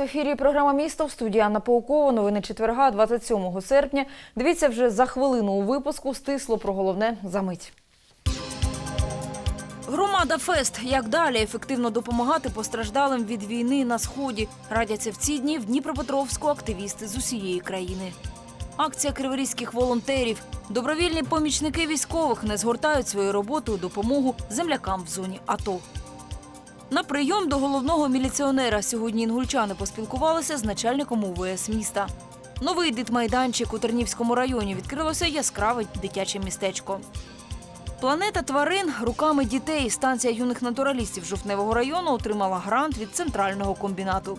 В ефірі. Програма місто в студії Анна Паукова. Новини четверга, 27 серпня. Дивіться вже за хвилину у випуску. Стисло про головне за мить. Громада Фест. Як далі ефективно допомагати постраждалим від війни на сході? Радяться в ці дні в Дніпропетровську активісти з усієї країни. Акція криворізьких волонтерів. Добровільні помічники військових не згортають свою роботу у допомогу землякам в зоні АТО. На прийом до головного міліціонера сьогодні інгульчани поспілкувалися з начальником УВС міста. Новий дитмайданчик у Тернівському районі відкрилося яскраве дитяче містечко. Планета тварин руками дітей. Станція юних натуралістів жовтневого району отримала грант від центрального комбінату.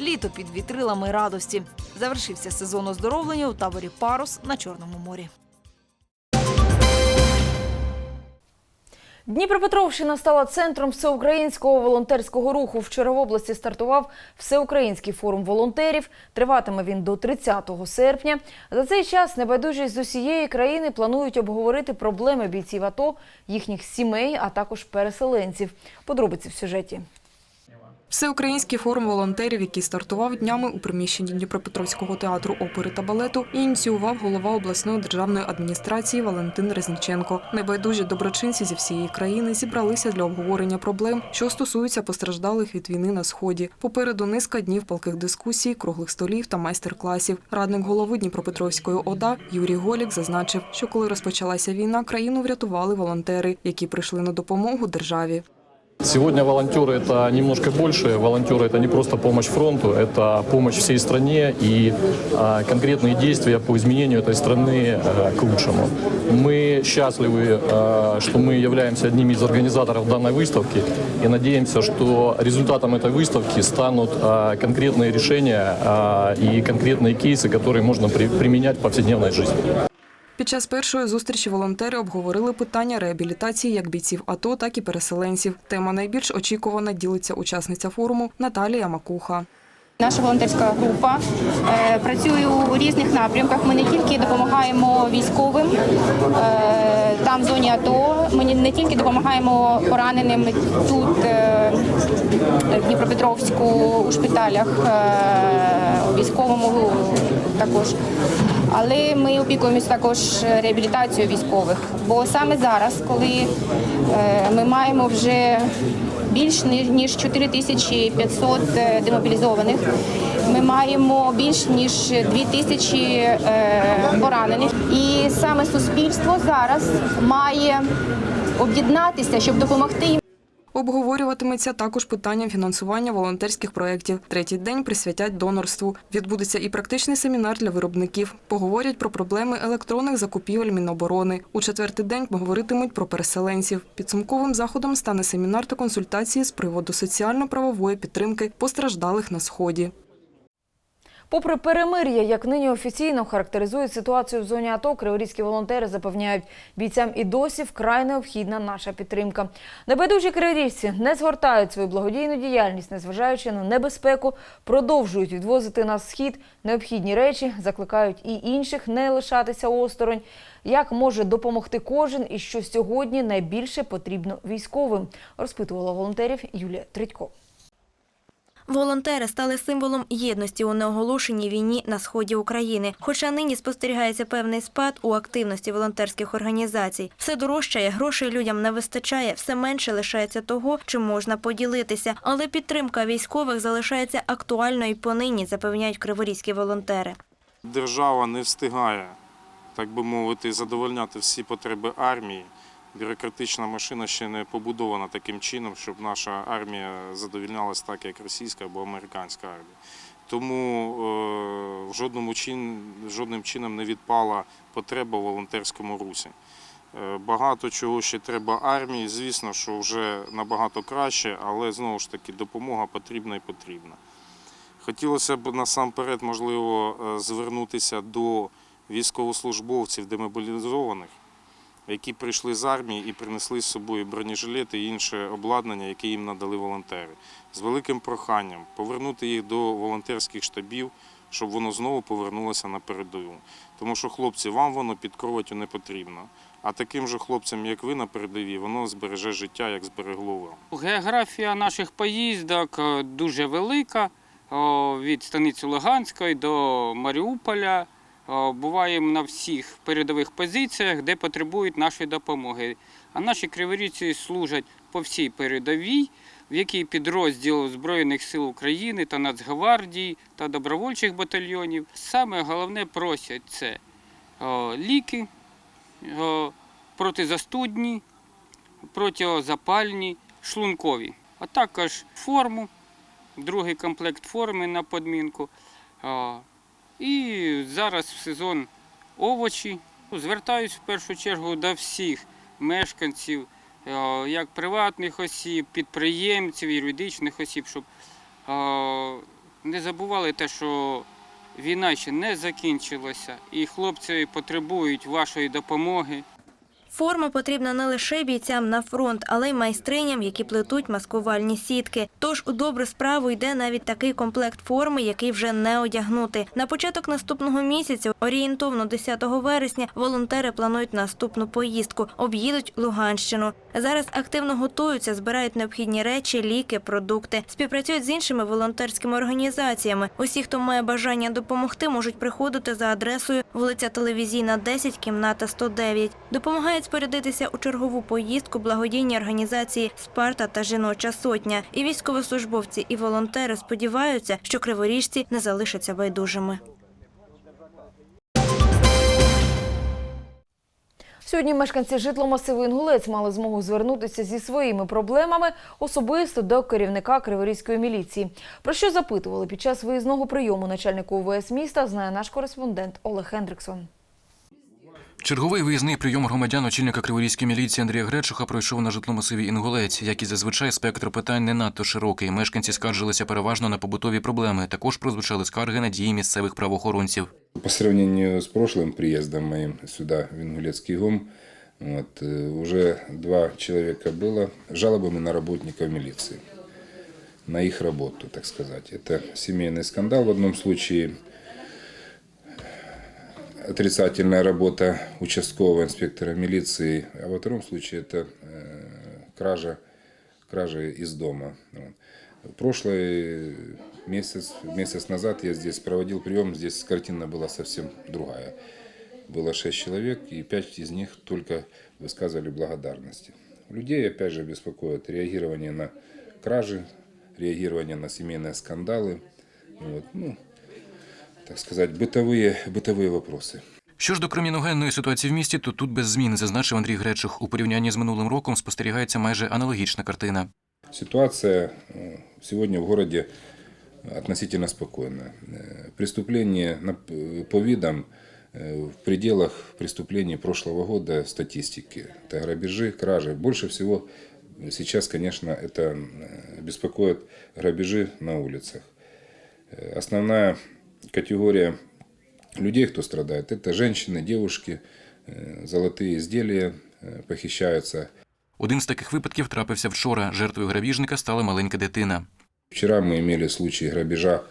Літо під вітрилами радості. Завершився сезон оздоровлення у таборі Парус на Чорному морі. Дніпропетровщина стала центром всеукраїнського волонтерського руху. Вчора в області стартував всеукраїнський форум волонтерів. Триватиме він до 30 серпня. За цей час небайдужі з усієї країни планують обговорити проблеми бійців АТО, їхніх сімей, а також переселенців. Подробиці в сюжеті. Всеукраїнський форум волонтерів, який стартував днями у приміщенні Дніпропетровського театру опери та балету, ініціював голова обласної державної адміністрації Валентин Резніченко. Небайдужі доброчинці зі всієї країни зібралися для обговорення проблем, що стосуються постраждалих від війни на сході. Попереду низка днів палких дискусій, круглих столів та майстер-класів. Радник голови Дніпропетровської ОДА Юрій Голік зазначив, що коли розпочалася війна, країну врятували волонтери, які прийшли на допомогу державі. Сегодня волонтеры это немножко больше. Волонтеры это не просто помощь фронту, это помощь всей стране и а, конкретные действия по изменению этой страны а, к лучшему. Мы счастливы, а, что мы являемся одними из организаторов данной выставки и надеемся, что результатом этой выставки станут а, конкретные решения и конкретные кейсы, которые можно при- применять в повседневной жизни. Під час першої зустрічі волонтери обговорили питання реабілітації як бійців АТО, так і переселенців. Тема найбільш очікувана ділиться учасниця форуму Наталія Макуха. Наша волонтерська група е, працює у різних напрямках. Ми не тільки допомагаємо військовим е, там в зоні АТО. Ми не- тільки допомагаємо пораненим тут е, в Дніпропетровську у шпиталях, військовому також. Але ми опікуємося також реабілітацією військових. Бо саме зараз, коли е, ми маємо вже більш ні- ніж 4500 е, демобілізованих. Ми маємо більш ніж 2000 е, поранених. І саме суспільство зараз має об'єднатися, щоб допомогти їм. Обговорюватиметься також питання фінансування волонтерських проєктів. Третій день присвятять донорству. Відбудеться і практичний семінар для виробників. Поговорять про проблеми електронних закупівель Міноборони. У четвертий день говоритимуть про переселенців. Підсумковим заходом стане семінар та консультації з приводу соціально-правової підтримки постраждалих на сході. Попри перемир'я, як нині офіційно характеризують ситуацію в зоні АТО, криворізькі волонтери запевняють, бійцям і досі вкрай необхідна наша підтримка. Небайдужі криворіжці не згортають свою благодійну діяльність, незважаючи на небезпеку, продовжують відвозити на схід необхідні речі, закликають і інших не лишатися осторонь. Як може допомогти кожен і що сьогодні найбільше потрібно військовим, розпитувала волонтерів Юлія Тредько. Волонтери стали символом єдності у неоголошеній війні на сході України. Хоча нині спостерігається певний спад у активності волонтерських організацій. Все дорожчає, грошей людям не вистачає, все менше лишається того, чим можна поділитися. Але підтримка військових залишається актуальною понині, запевняють криворізькі волонтери. Держава не встигає, так би мовити, задовольняти всі потреби армії. Бюрократична машина ще не побудована таким чином, щоб наша армія задовольнялась так, як російська або американська армія. Тому е, жодним чином не відпала потреба в волонтерському русі. Е, Багато чого ще треба армії. Звісно, що вже набагато краще, але знову ж таки допомога потрібна і потрібна. Хотілося б насамперед, можливо, е, звернутися до військовослужбовців демобілізованих, які прийшли з армії і принесли з собою бронежилети і інше обладнання, яке їм надали волонтери, з великим проханням повернути їх до волонтерських штабів, щоб воно знову повернулося на передову. Тому що хлопці, вам воно під кроватю не потрібно. А таким же хлопцям, як ви на передовій, воно збереже життя, як зберегло вам. Географія наших поїздок е, дуже велика. від станиці Луганської до Маріуполя. О, Буваємо на всіх передових позиціях, де потребують нашої допомоги. А наші криворіці служать по всій передовій, в якій підрозділ Збройних сил України та Нацгвардії та добровольчих батальйонів. Саме головне просять це ліки протизастудні, протизапальні, шлункові, а також форму, другий комплект форми на подмінку. І зараз в сезон овочі. Звертаюсь в першу чергу до всіх мешканців, е, як приватних осіб, підприємців, юридичних осіб, щоб е, не забували те, що війна ще не закінчилася, і хлопці потребують вашої допомоги. Форма потрібна не лише бійцям на фронт, але й майстриням, які плетуть маскувальні сітки. Тож у добру справу йде навіть такий комплект форми, який вже не одягнути. На початок наступного місяця, орієнтовно 10 вересня, волонтери планують наступну поїздку. Об'їдуть Луганщину. Зараз активно готуються, збирають необхідні речі, ліки, продукти. Співпрацюють з іншими волонтерськими організаціями. Усі, хто має бажання допомогти, можуть приходити за адресою вулиця Телевізійна, 10, кімната 109. Допомагають спорядитися у чергову поїздку благодійні організації Спарта та Жіноча сотня. І військовослужбовці, і волонтери сподіваються, що криворіжці не залишаться байдужими. Сьогодні мешканці житломасиву Інгулець мали змогу звернутися зі своїми проблемами особисто до керівника Криворізької міліції. Про що запитували під час виїзного прийому начальника УВС міста, знає наш кореспондент Олег Хендриксон. Черговий виїзний прийом громадян очільника Криворізької міліції Андрія Гречуха пройшов на житломасиві Інгулець. Як і зазвичай, спектр питань не надто широкий. Мешканці скаржилися переважно на побутові проблеми. Також прозвучали скарги на дії місцевих правоохоронців. По сравнению с прошлым приездом моим сюда, в Ингулецкий ГОМ, вот, э, уже два человека было жалобами на работников милиции, на их работу, так сказать. Это семейный скандал в одном случае, отрицательная работа участкового инспектора милиции, а во втором случае это э, кража, кража из дома. Прошлый месяц, месяц назад я здесь проводил прием, здесь картина была совсем другая. Было шесть человек, и пять из них только высказывали благодарности. Людей, опять же, беспокоит реагирование на кражи, реагирование на семейные скандалы. Вот, ну, так сказать, бытовые, бытовые вопросы. Що ж до криміногенної ситуації в місті, то тут без змін, зазначив Андрій Гречух. У порівнянні з минулим роком спостерігається майже аналогічна картина. Ситуация э, сегодня в городе относительно спокойная. Э, Преступления на- э, по видам э, в пределах преступлений прошлого года статистики. Это грабежи, кражи. Больше всего сейчас, конечно, это э, беспокоит грабежи на улицах. Э, Основная категория людей, кто страдает, это женщины, девушки, э, золотые изделия э, похищаются. Один з таких випадків трапився вчора. Жертвою грабіжника стала маленька дитина. Вчера мы имели случай грабежа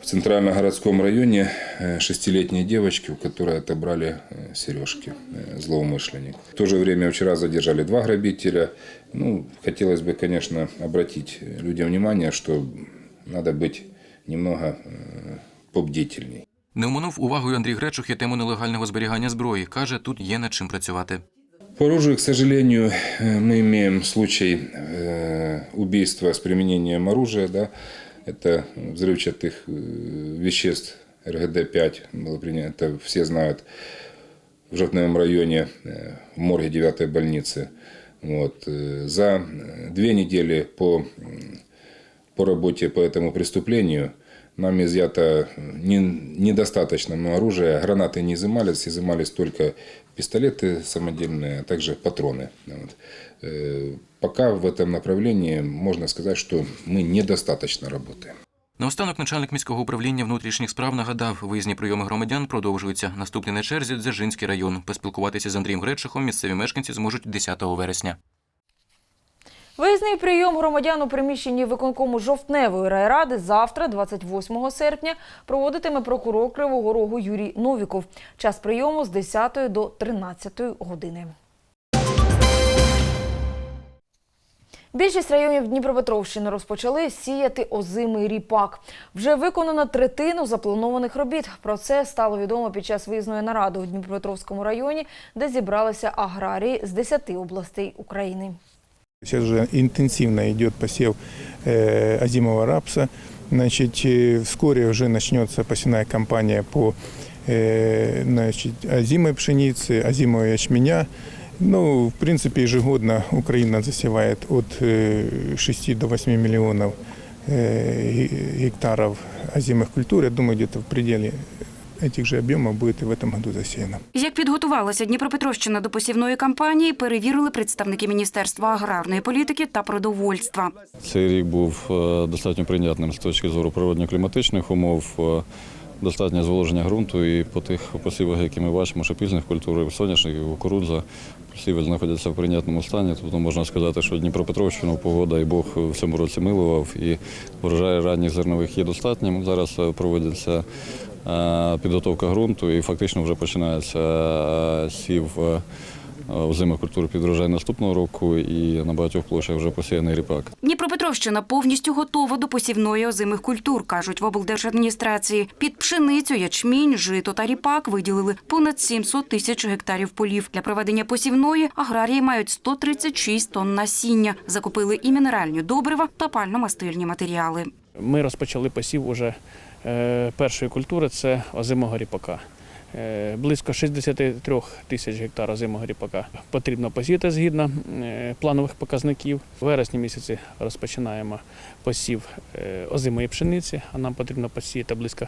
в центрально-городском районе э, шестилетней девочки, у которой отобрали э, сережки, э, злоумышленник. В то же время вчера задержали два грабителя. Ну, хотелось бы, конечно, обратить людям внимание, что надо быть немного э, побдительней. Не оминув увагою Андрій Гречух і тему нелегального зберігання зброї. Каже, тут є над чим працювати. По оружию, к сожалению, э, мы имеем случай э, убийства с применением оружия. Да? Это взрывчатых э, веществ РГД-5 было принято, это все знают, в Жовтневом районе, э, в морге 9 больницы. Вот. э, За э, две недели по, м, по работе по этому преступлению нам изъято не- недостаточно много оружия. Гранаты не изымались, изымались только пистолеты самодельные, а также патроны. Вот. Э, Пока в этом направлении можно сказать, что мы недостаточно работаем. Наостанок начальник міського управління внутрішніх справ нагадав, виїзні прийоми громадян продовжуються. Наступний на черзі Дзержинський район. Поспілкуватися з Андрієм Гречухом місцеві мешканці зможуть 10 вересня. Виїзний прийом громадян у приміщенні виконкому жовтневої райради завтра, 28 серпня, проводитиме прокурор Кривого Рогу Юрій Новіков. Час прийому з 10 до 13 години. Більшість районів Дніпропетровщини розпочали сіяти озимий ріпак. Вже виконано третину запланованих робіт. Про це стало відомо під час виїзної наради у Дніпропетровському районі, де зібралися аграрії з 10 областей України. Сейчас же интенсивно идет посев э, озимого рапса. Значит, э, вскоре уже начнется посевная кампания по э, значит, озимой пшенице, озимого ячменя. Ну, в принципе, ежегодно Украина засевает от э, 6 до 8 миллионов э, ге- гектаров озимых культур. Я думаю, где-то в пределе этих же объемов будет и в этом году засеяно. Як підготувалася Дніпропетровщина до посівної кампанії, перевірили представники Міністерства аграрної політики та продовольства. Цей рік був е, достатньо прийнятним з точки зору природньо-кліматичних умов. е, Достатнє зволоження ґрунту і по тих посівах, які ми бачимо, що пізних культур, соняшник, і кукурудза, посіви знаходяться в прийнятному стані. Тобто можна сказати, що Дніпропетровщину погода і Бог в цьому році милував, і врожай ранніх зернових є достатнім. Зараз е, проводиться е, підготовка ґрунту і фактично вже починається е, сів е, озимих культур під врожай наступного року і на багатьох площах вже посіяний ріпак. Дніпропетровщина повністю готова до посівної озимих культур, кажуть в облдержадміністрації. Під пшеницю, ячмінь, жито та ріпак виділили понад 700 тисяч гектарів полів. Для проведення посівної аграрії мають 136 тонн насіння. Закупили і мінеральні добрива та пально-мастильні матеріали. Ми розпочали посів уже е, першої культури це озимого ріпака. Е, Близько 63 тисяч гектар озимого ріпака потрібно посіяти згідно е, планових показників. В вересні місяці розпочинаємо посів е, озимої пшениці, а нам потрібно посіяти близько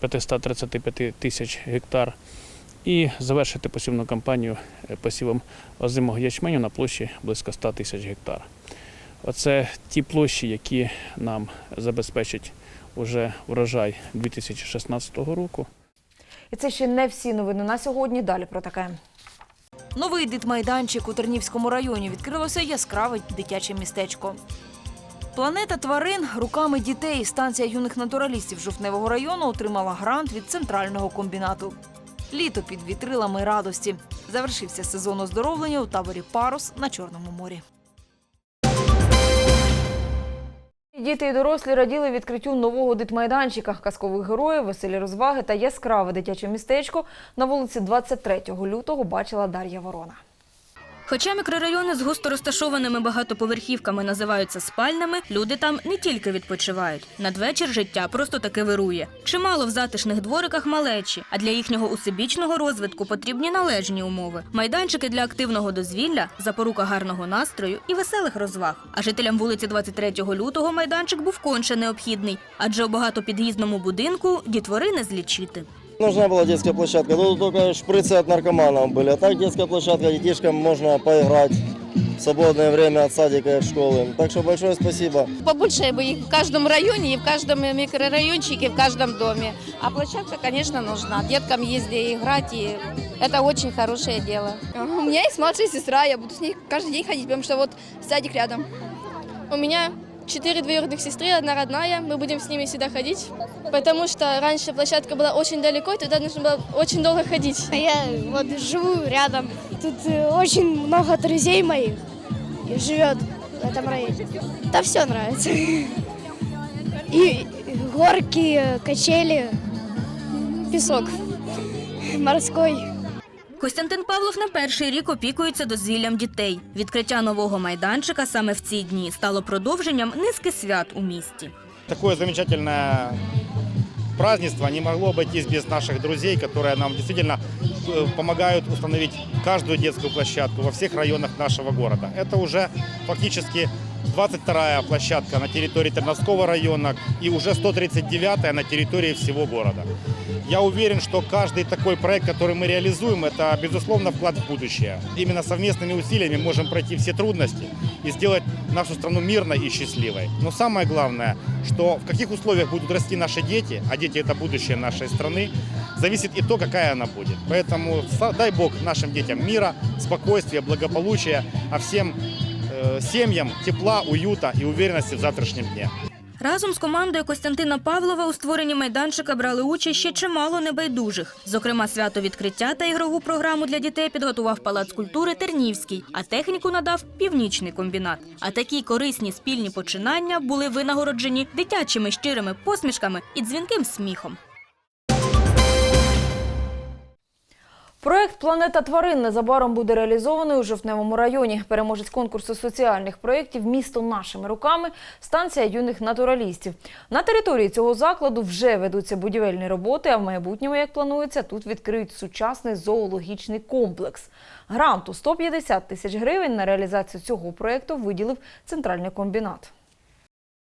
535 тисяч гектар. І завершити посівну кампанію е, посівом озимого ячменю на площі близько 100 тисяч гектар. Оце ті площі, які нам забезпечать уже врожай 2016 року. І це ще не всі новини на сьогодні. Далі про таке. Новий дитмайданчик у Тернівському районі відкрилося яскраве дитяче містечко. Планета тварин руками дітей. Станція юних натуралістів Жовтневого району отримала грант від центрального комбінату. Літо під вітрилами радості. Завершився сезон оздоровлення у таборі Парус на Чорному морі. Діти і дорослі раділи відкриттю нового дитмайданчика, казкових героїв, веселі розваги та яскраве дитяче містечко на вулиці 23 лютого бачила Дар'я Ворона. Хоча мікрорайони з густо розташованими багатоповерхівками називаються спальними, люди там не тільки відпочивають. Надвечір життя просто таки вирує. Чимало в затишних двориках малечі, а для їхнього усебічного розвитку потрібні належні умови. Майданчики для активного дозвілля, запорука гарного настрою і веселих розваг. А жителям вулиці 23 лютого майданчик був конче необхідний, адже у багатопід'їзному будинку дітвори не злічити. Нужна была детская площадка. Тут только шприцы от наркоманов были. А так детская площадка, детишкам можно поиграть в свободное время от садика и от школы. Так что большое спасибо. Побольше бы их в каждом районе, и в каждом микрорайончике, и в каждом доме. А площадка, конечно, нужна. Деткам есть где играть, и это очень хорошее дело. У меня есть младшая сестра, я буду с ней каждый день ходить, потому что вот садик рядом. У меня четыре двоюродных сестры, одна родная, мы будем с ними всегда ходить, потому что раньше площадка была очень далеко, и туда нужно было очень долго ходить. Я вот живу рядом, тут э, очень много друзей моих живет в этом районе. Да все нравится. И горки, качели, песок морской. Костянтин Павлов не перший рік опікується дозвіллям дітей. Відкриття нового майданчика саме в ці дні стало продовженням низки свят у місті. Такое замечательное празднество не могло обойтись без наших друзей, которые нам действительно э, помогают установить каждую детскую площадку во всех районах нашего города. Это уже фактически 22-я площадка на территории Терновского района и уже 139-я на территории всего города. Я уверен, что каждый такой проект, который мы реализуем, это, безусловно, вклад в будущее. Именно совместными усилиями можем пройти все трудности и сделать нашу страну мирной и счастливой. Но самое главное, что в каких условиях будут расти наши дети, а дети – это будущее нашей страны, зависит и то, какая она будет. Поэтому дай Бог нашим детям мира, спокойствия, благополучия, а всем семьям тепла, уюта и уверенности в завтрашнем дне. Разом з командою Костянтина Павлова у створенні майданчика брали участь ще чимало небайдужих. Зокрема, свято відкриття та ігрову програму для дітей підготував Палац культури Тернівський, а техніку надав Північний комбінат. А такі корисні спільні починання були винагороджені дитячими щирими посмішками і дзвінким сміхом. Проект Планета тварин незабаром буде реалізований у жовтневому районі. Переможець конкурсу соціальних проєктів Місто нашими руками станція юних натуралістів. На території цього закладу вже ведуться будівельні роботи, а в майбутньому, як планується, тут відкриють сучасний зоологічний комплекс. Гранту 150 тисяч гривень на реалізацію цього проєкту виділив центральний комбінат.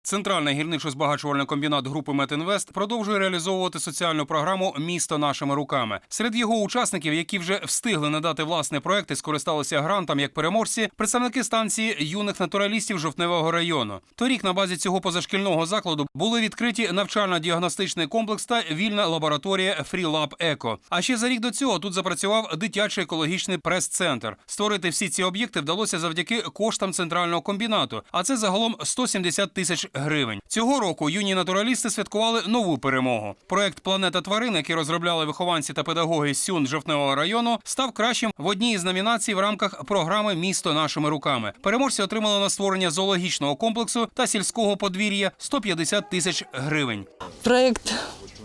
Центральний гірничо-збагачувальний комбінат групи Метінвест продовжує реалізовувати соціальну програму Місто нашими руками. Серед його учасників, які вже встигли надати власні проекти, скористалися грантом як переможці, представники станції юних натуралістів жовтневого району. Торік на базі цього позашкільного закладу були відкриті навчально-діагностичний комплекс та вільна лабораторія FreeLab Eco. А ще за рік до цього тут запрацював дитячий екологічний прес-центр. Створити всі ці об'єкти вдалося завдяки коштам центрального комбінату. А це загалом 170 тисяч гривень. Цього року юні натуралісти святкували нову перемогу. Проект Планета тварин, який розробляли вихованці та педагоги з Сюн Жовтневого району, став кращим в одній із номінацій в рамках програми Місто нашими руками. Переможці отримали на створення зоологічного комплексу та сільського подвір'я 150 тисяч гривень. Проект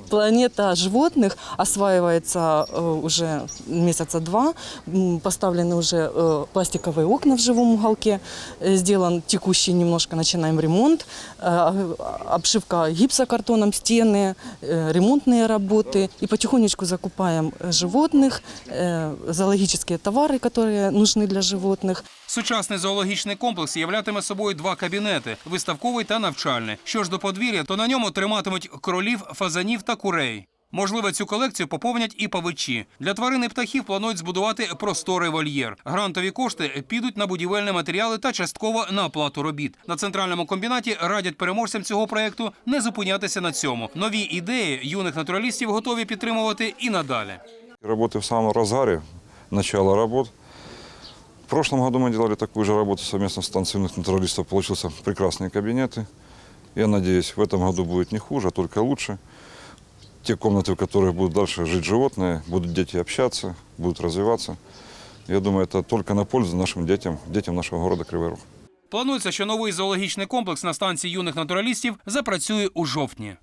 «Планета животных» осваивается э, уже месяца два. М, Поставлены уже э, пластиковые окна в живом уголке. Э, Сделан текущий немножко, начинаем ремонт. Э, Обшивка гипсокартоном стены, э, ремонтные работы. И потихонечку закупаем э, животных, э, зоологические товары, которые нужны для животных. Сучасний зоологічний комплекс являтиме собою два кабінети виставковий та навчальний. Що ж до подвір'я, то на ньому триматимуть кролів, фазанів та курей. Можливо, цю колекцію поповнять і павичі. Для тварин і птахів планують збудувати просторий вольєр. Грантові кошти підуть на будівельні матеріали та частково на оплату робіт. На центральному комбінаті радять переможцям цього проекту не зупинятися на цьому. Нові ідеї юних натуралістів готові підтримувати і надалі. Работы в самом разгаре, начало работ. В прошлом году мы делали такую же работу совместно с станцией юных натуралистов. Получился прекрасные кабинеты. Я надеюсь, в этом году будет не хуже, а только лучше. Те комнаты, в которых будут дальше жить животные, будут дети общаться, будут развиваться. Я думаю, это только на пользу нашим детям, детям нашего города Кривой Рог. Планується, що новий зоологічний комплекс на станції юних натуралістів запрацює у жовтні.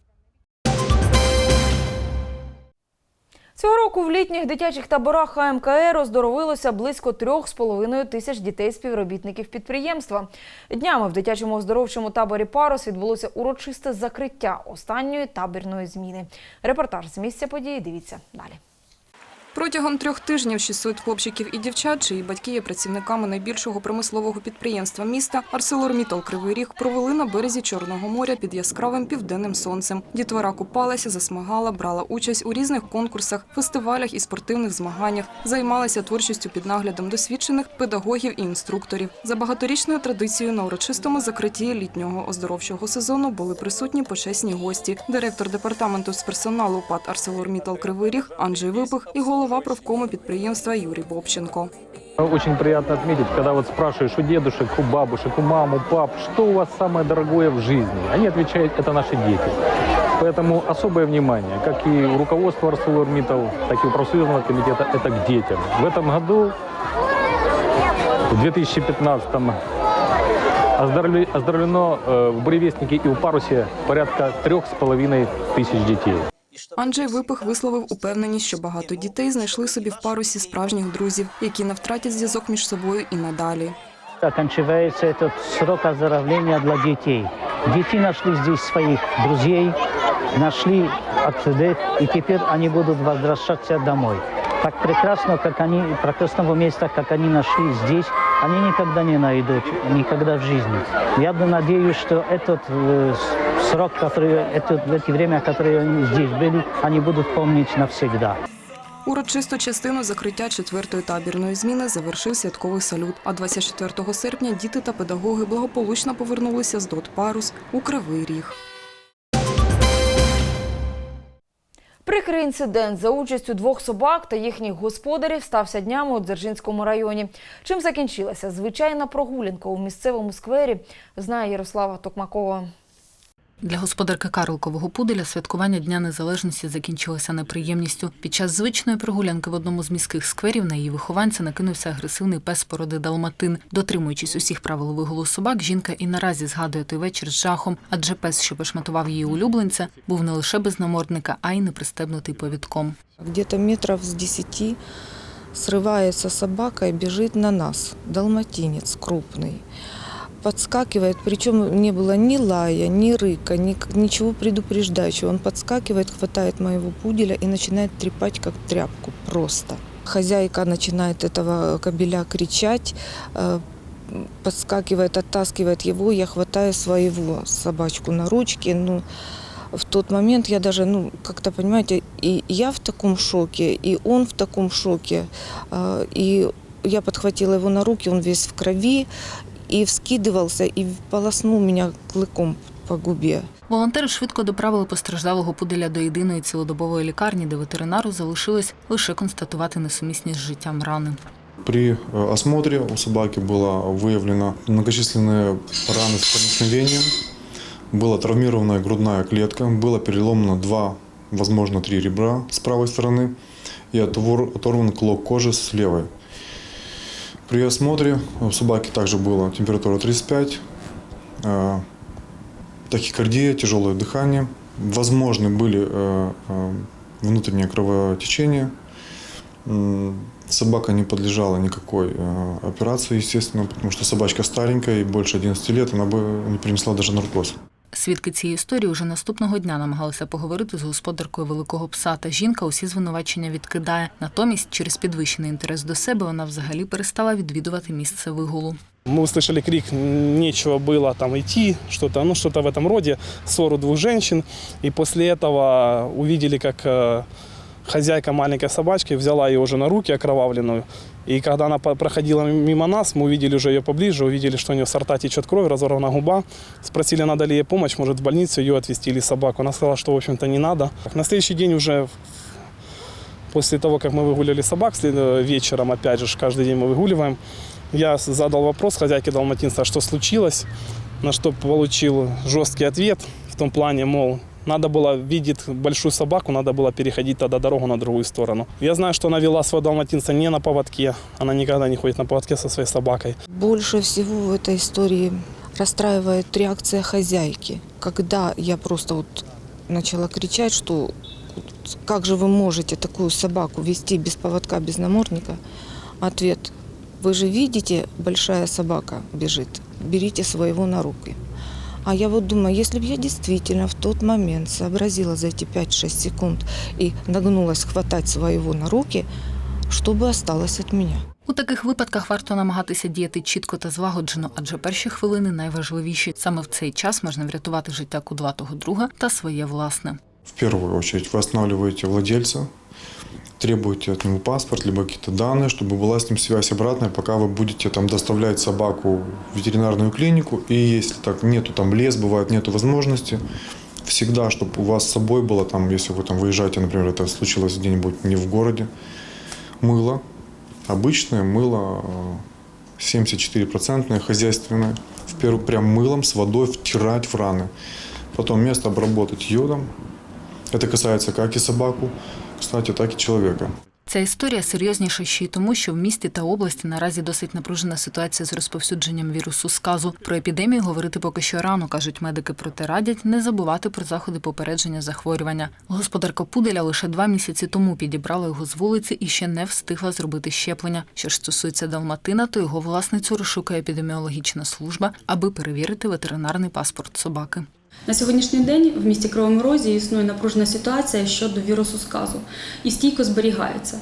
Цього року в літніх дитячих таборах ХМКР оздоровилося близько трьох з половиною тисяч дітей-співробітників підприємства. Днями в дитячому оздоровчому таборі Парус відбулося урочисте закриття останньої табірної зміни. Репортаж з місця події. Дивіться далі. Протягом трьох тижнів 600 хлопчиків і дівчат, чиї батьки є працівниками найбільшого промислового підприємства міста ArcelorMittal Кривий Ріг провели на березі Чорного моря під яскравим південним сонцем. Дітвора купалася, засмагала, брала участь у різних конкурсах, фестивалях і спортивних змаганнях, займалася творчістю під наглядом досвідчених педагогів і інструкторів. За багаторічною традицією на урочистому закритті літнього оздоровчого сезону були присутні почесні гості. Директор департаменту з персоналу ПАД ArcelorMittal Кривий Ріг Анджей Випих і голова профкому підприємства Юрій Бобченко. Очень приятно отметить, когда вот спрашиваешь у дедушек, у бабушек, у мам, у пап, что у вас самое дорогое в жизни, они отвечают, это наши дети. Поэтому особое внимание, как и у руководства ArcelorMittal, так и у профсоюзного комитета, это к детям. В этом году, в 2015 оздоровле- оздоровлено э, в Буревестнике и у Парусе порядка трех с половиной тысяч детей. Анджей Випих висловив упевненість, що багато дітей знайшли собі в парусі справжніх друзів, які не втратять зв'язок між собою і надалі. Оканчивается этот срок оздоровления для детей. Дети нашли здесь своих друзей, нашли отдых, и теперь они будут возвращаться домой. Так прекрасно, как они, прекрасного места, как они нашли здесь, они никогда не найдут, никогда в жизни. Я бы надеюсь, что этот э, с- срок, который, это, это время, которое они здесь были, они будут помнить навсегда. Урочисту частину закриття четвертої табірної зміни завершив святковий салют. А 24 серпня діти та педагоги благополучно повернулися з ДОТ Парус у Кривий Ріг. Прикрий інцидент за участю двох собак та їхніх господарів стався днями у Дзержинському районі. Чим закінчилася звичайна прогулянка у місцевому сквері, знає Ярослава Токмакова. Для господарки Карликового пуделя святкування Дня Незалежності закінчилося неприємністю. Під час звичної прогулянки в одному з міських скверів на її вихованця накинувся агресивний пес породи Далматин. Дотримуючись усіх правил вигулу собак, жінка і наразі згадує той вечір з жахом, адже пес, що пошматував її улюбленця, був не лише без намордника, а й не пристебнутий повідком. Где-то метров с десяти срывается собака и бежит на нас. Далматинец крупный. Подскакивает, причем не было ни лая, ни рыка, ни, ничего предупреждающего. Он подскакивает, хватает моего пуделя и начинает трепать как тряпку просто. Хозяйка начинает этого кобеля кричать, э, подскакивает, оттаскивает его, я хватаю своего собачку на ручки. Ну, в тот момент я даже, ну, как-то, понимаете, и я в таком шоке, и он в таком шоке. А, И я подхватила его на руки, он весь в крови, и вскидывался, и полоснул меня клыком по губе. Волонтери швидко доправили постраждалого пуделя до єдиної цілодобової лікарні, де ветеринару залишилось лише констатувати несумісність з життям рани. При э, осмотре у собаки было выявлено многочисленные раны с проникновением, была травмирована грудная клетка, было переломано два, возможно, три ребра с правой стороны и отвор- оторван клок кожи с левой. При осмотре у собаки также была температура 35, э, тахикардия, тяжелое дыхание. Возможны были э, э, внутреннее кровотечение. М, Собака не подлежала никакой операции, естественно, потому что собачка старенькая и больше 11 лет, она бы не принесла даже наркоз. Свідки цієї історії уже наступного дня намагалися поговорити з господаркою великого пса. Та жінка усі звинувачення відкидає. Натомість, через підвищений інтерес до себе, вона взагалі перестала відвідувати місце вигулу. Мы услышали крик, нечего было там идти, что-то, ну что-то в этом роде, ссору двух женщин. И после этого увидели, как э, хозяйка маленькой собачки взяла ее уже на руки окровавленную. И когда она проходила мимо нас, мы увидели уже ее поближе, увидели, что у нее с рта течет кровь, разорвана губа. Спросили, надо ли ей помощь, может в больницу ее отвезти или собаку. Она сказала, что в общем-то не надо. На следующий день уже после того, как мы выгуляли собак э, вечером, опять же, каждый день мы выгуливаем, я задал вопрос хозяйке далматинца, что случилось, на что получил жесткий ответ в том плане, мол, надо было, видит большую собаку, надо было переходить тогда дорогу на другую сторону. Я знаю, что она вела своего далматинца не на поводке, она никогда не ходит на поводке со своей собакой. Больше всего в этой истории расстраивает реакция хозяйки. Когда я просто вот начала кричать, что как же вы можете такую собаку вести без поводка, без намордника, ответ, вы же видите, большая собака бежит, берите своего на руки. А я вот думаю, если бы я действительно в тот момент сообразила за эти 5-6 секунд и нагнулась хватать своего на руки, что бы осталось от меня? У таких випадках варто намагатися діяти чітко та злагоджено, адже перші хвилини найважливіші. Саме в цей час можна врятувати життя кудлатого друга та своє власне. В первую очередь вы останавливаете владельца, требуете от него паспорт, либо какие-то данные, чтобы была с ним связь обратная, пока вы будете там доставлять собаку в ветеринарную клинику. И если так нету там лес, бывает нету возможности, всегда, чтобы у вас с собой было там, если вы там выезжаете, например, это случилось где-нибудь не в городе, мыло, обычное мыло, э, 74% хозяйственное, в первую прям мылом с водой втирать в раны. Потом место обработать йодом. Это касается как и собаку, кстати, так и человека. Ця історія серйозніша ще й тому, що в місті та області наразі досить напружена ситуація з розповсюдженням вірусу сказу. Про епідемію говорити поки що рано, кажуть медики, проте радять не забувати про заходи попередження захворювання. Господарка Пуделя лише два місяці тому підібрала його з вулиці і ще не встигла зробити щеплення. Що ж стосується Далматина, то його власницю розшукає епідеміологічна служба, аби перевірити ветеринарний паспорт собаки. На сьогоднішній день в місті Кривому Розі існує напружена ситуація щодо вірусу сказу і стійко зберігається.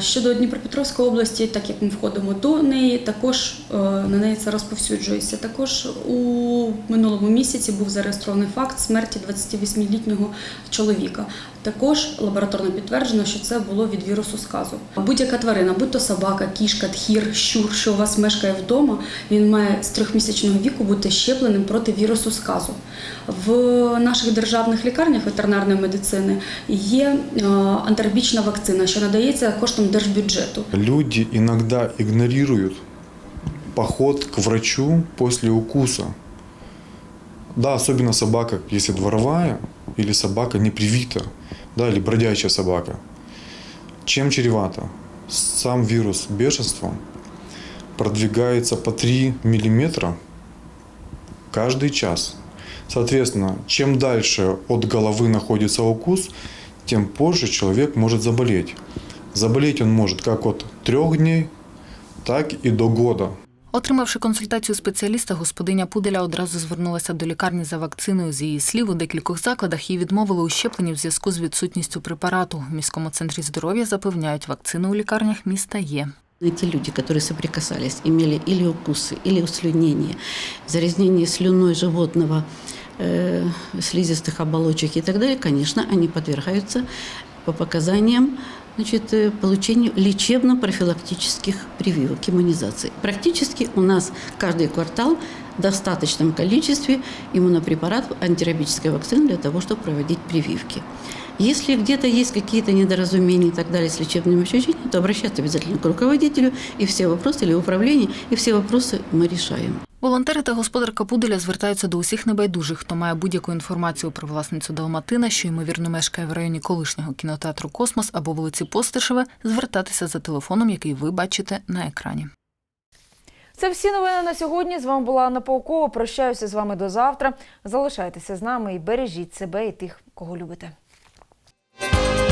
Щодо Дніпропетровської області, так як ми входимо до неї, також е, на неї це розповсюджується. Також у минулому місяці був зареєстрований факт смерті 28-літнього чоловіка. Також лабораторно підтверджено, що це було від вірусу сказу. Будь-яка тварина, будь то собака, кішка, тхір, щур, що у вас мешкає вдома, він має з трьохмісячного віку бути щепленим проти вірусу сказу. В наших державних лікарнях ветеринарної медицини є е, антирабічна вакцина, що надається коштом держбюджету. Люди иногда игнорируют поход к врачу после укуса. Да, особенно собака, если дворовая или собака не привита, да, или бродячая собака. Чем чревато? Сам вирус бешенства продвигается по 3 миллиметра каждый час. Соответственно, чем дальше от головы находится укус, тем позже человек может заболеть. Заболеть он может как от трех дней, так и до года. Отримавши консультацію спеціаліста, господиня Пуделя одразу звернулася до лікарні за вакциною. З її слів, у декількох закладах їй відмовили у щепленні в зв'язку з відсутністю препарату. В міському центрі здоров'я запевняють, вакцини у лікарнях міста є. Те люди, которые соприкасались, имели или укусы, или услюнение, загрязнение слюной животного, э, слизистых оболочек и так далее, конечно, они подвергаются по показаниям значит, э, получению лечебно-профилактических прививок, иммунизации. Практически у нас каждый квартал в достаточном количестве иммунопрепаратов антирабической вакцины для того, чтобы проводить прививки. Если где-то есть какие-то недоразумения и так далее с лечебными учреждениями, то обращаться обязательно к руководителю, и все вопросы, или управлению, и все вопросы мы решаем. Волонтери та господарка Пуделя звертаються до усіх небайдужих, хто має будь-яку інформацію про власницю Далматина, що ймовірно мешкає в районі колишнього кінотеатру Космос або вулиці Постишеве, звертатися за телефоном, який ви бачите на екрані. Це всі новини на сьогодні. З вами була Анна Паукова. Прощаюся з вами до завтра. Залишайтеся з нами і бережіть себе і тих, кого любите. Música